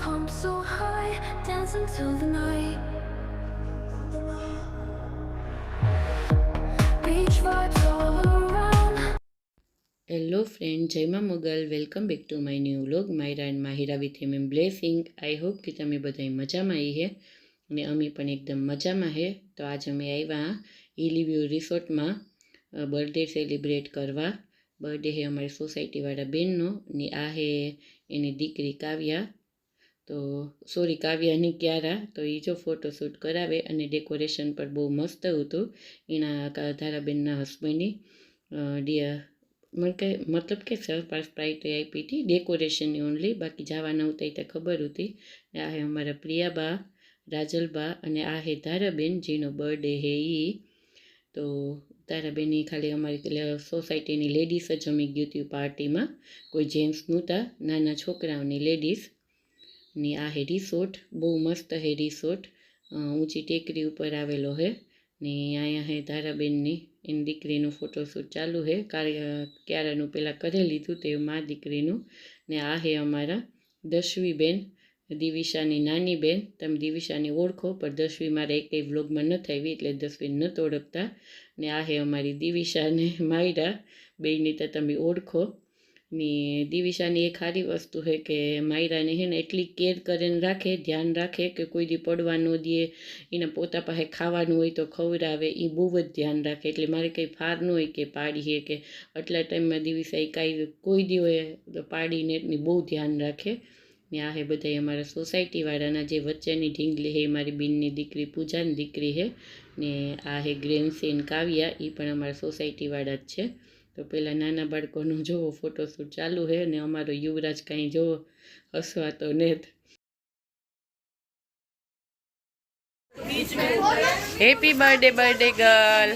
Pump so high, dance until the night. Beach vibes all around. Hello friend જયમાં Mogal welcome back to my new vlog Mayra and Mahira with him M blessing I hope કે તમે બધા મજામાં આવી હે અને અમે પણ એકદમ મજામાં હે. તો આજ અમે આવ્યા ઇલીવ્યુ રિસોર્ટમાં બર્થડે સેલિબ્રેટ કરવા. બર્થડે હે અમારી સોસાયટીવાળા બેનનો ને આ હે એની દીકરી કાવ્યા. તો સોરી કાવ્યાની ક્યારા. તો એ જો ફોટોશૂટ કરાવે અને ડેકોરેશન પણ બહુ મસ્ત હતું. એના ધારાબેનના હસબન્ડની ડિયર મને કે મતલબ કે સરપાસ પ્રાઇટ આપી હતી. ડેકોરેશનની ઓનલી બાકી જવા નહોતા એ તો ખબર હતી. આ હે અમારા પ્રિયાબા, રાજલબા અને આ હે ધારાબેન જેનો બર્થડે હે એ તો તારાબેનની ખાલી અમારી સોસાયટીની લેડીઝ જ જમી ગયું હતું પાર્ટીમાં કોઈ જેન્ટ્સ નહોતા, નાના છોકરાઓની લેડીઝ ને આ હે રિસોર્ટ બહુ મસ્ત હે રિસોર્ટ ઊંચી ટેકરી ઉપર આવેલો હે ને અહીંયા હે ધારાબેનની, એની દીકરીનું ફોટોશૂટ ચાલુ હે. ક્યારાનું પહેલાં કરી લીધું તે મા દીકરીનું ને આ હે અમારા દશવીબેન દિવિશાની નાની બેન. તમે દિવિશાની ઓળખો, પણ દસવી મારે એક કંઈ વ્લોગમાં નથી આવી એટલે દસવી નથી ઓળખતા ને આ હે અમારી દિવિશાને માયરા બેનની તો તમે ઓળખો. ને દિવિશાની એ ખારી વસ્તુ છે કે માયરાને હે ને એટલી કેર કરીને રાખે, ધ્યાન રાખે કે કોઈ દી પડવા ન દે, એને પોતા પાસે ખાવાનું હોય તો ખવડાવે એ બહુ જ ધ્યાન રાખે. એટલે મારે કંઈ ફાર ન હોય કે પાડીએ કે આટલા ટાઈમમાં દિવિશા એ કાંઈ કોઈ દી હોય તો પાડીને એટલી બહુ ધ્યાન રાખે. ને આ હે બધા અમારા સોસાયટીવાળાના જે વચ્ચેની ઢીંગલી હે મારી બીનની દીકરી પૂજાની દીકરી હે. ને આ હે ગ્રેન્સીન કાવ્યા એ પણ અમારા સોસાયટીવાળા જ છે. તો પેલા નાના બાળકોનું જોવો ફોટોશૂટ ચાલુ હે ને અમારો યુવરાજ કાંઈ જોવો હસવાતો નેત happy birthday birthday girl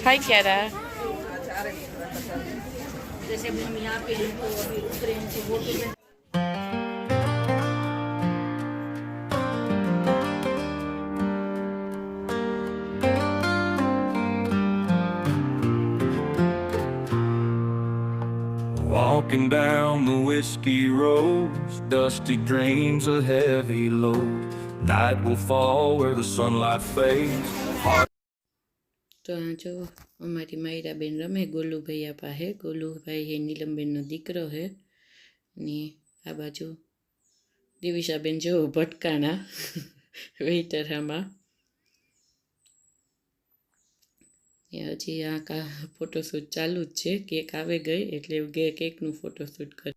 hi Kiara जैसे अभी हम यहाँ पे हैं तो अभी उतरे हैं तो वो Walking down the whiskey roads, dusty dreams a heavy load. Night will fall where the sunlight fades. તો આ જો અમારી માયરાબેન રમે ગોલુભાઈ પાસે ગોલુભાઈ હે નીલમબેનનો દીકરો હે ને આ બાજુ દિવિશાબેન જો ભટકાણા વેઇટરામાં એ હજી આ ફોટોશૂટ ચાલુ જ છે કેક આવે ગઈ એટલે કેકનું ફોટોશૂટ કરી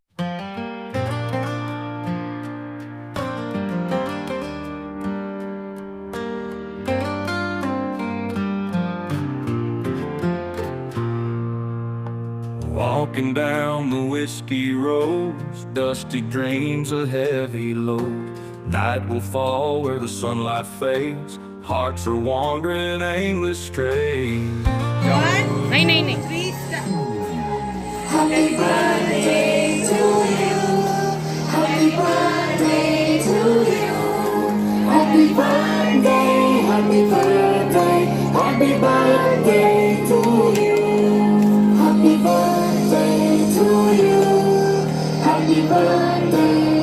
Walking down the whiskey roads, dusty dreams a heavy load. Night will fall where the sunlight fades. Hearts are wandering aimless stray. One, nine, nine, nine. Happy birthday to you. Happy birthday to you. Happy birthday, happy birthday, happy birthday to you. Happy birthday to you. Happy birthday.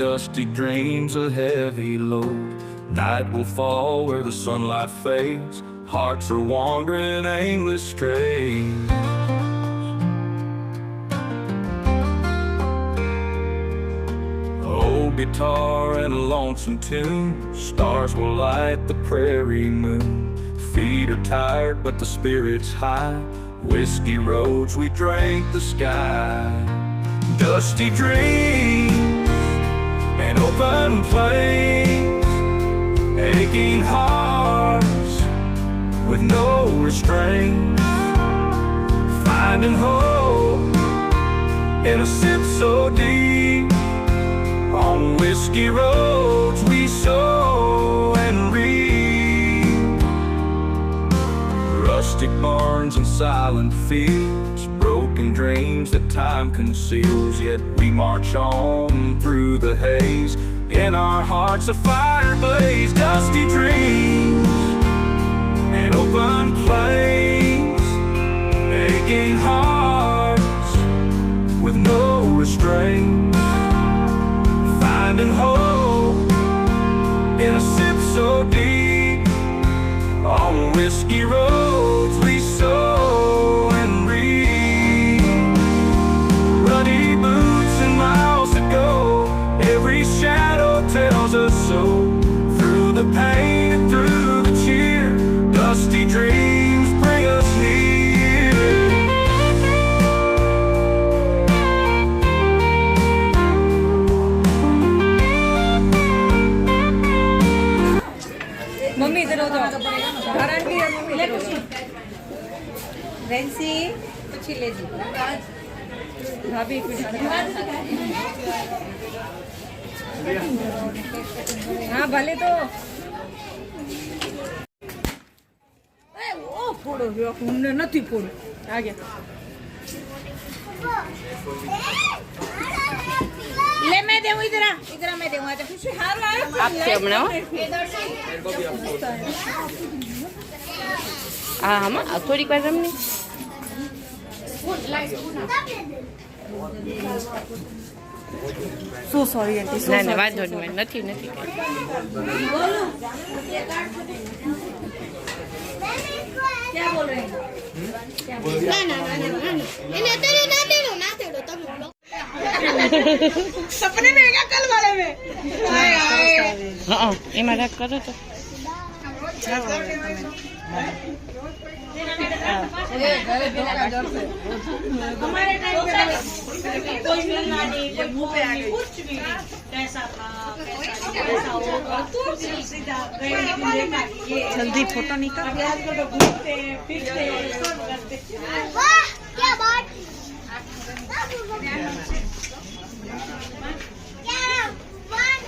Dusty dreams a heavy load. Night will fall where the sunlight fades. Hearts are wandering aimless strays. Oh, guitar and a lonesome tune. Stars will light the prairie moon. Feet are tired, but the spirit's high. Whiskey roads, we drank the sky. Dusty dreams and open plains. Aching hearts with no restraint. Finding hope in a sip so deep. On whiskey roads we sow and reap. Rustic barns and silent fields, broken dreams that time conceals. Yet we march on through the haze. In our hearts a fire blaze, dusty dreams and open plains, aching hearts with no restraint. Guarantee है mummy इधर हो जाओ રેન્સી પછી lazy ભાભી હા ભલે તો એ, ઓ ફોડો રહ્યો અમને નથી ફોડો આગે ले मैं देऊं इधर आ इधर आ मैं देऊं आजा खुशी हार रहा है આપશે હમણાં હા આમાં થોડીક વાર રમની. શું સોરી આંટી ના નથી નથી એમાં રાખ કરો તો. हमारे टाइम पे कोई भी गाड़ी कोई मुंह पे आ गई कुछ भी नहीं कैसा था कैसा कैसा होगा सीधा गए देखा ये जल्दी फोटो निकाल के आजकल तो घूमते हैं फिरते हैं सब करते हैं વાહ क्या बात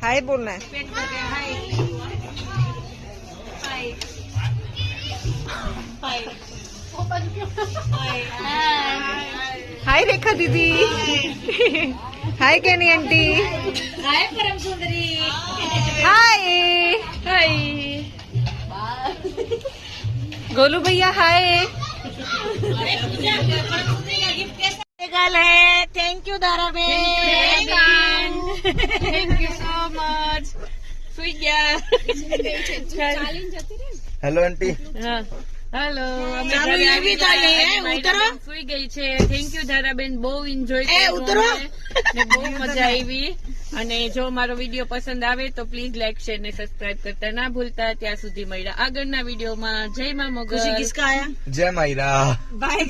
હાય બોલ ને. હાય. રેખા દીદી. Hi కేని aunty hi Param Sundari hi hi Golu भैया हाय गल है thank you Dara thank you so much hello aunty hello ઉતરો. સુઈ ગઈ છે. થેન્ક યુ ધારાબેન બહુ એન્જોય ઉતરો. બહુ મજા આવી. અને જો મારો વીડિયો પસંદ આવે તો પ્લીઝ લાઈક શેર ને સબસ્ક્રાઇબ કરતા ના ભૂલતા. ત્યાં સુધી મળ્યા આગળના વિડીયોમાં. જય મા મગર. જય માયરા. બાય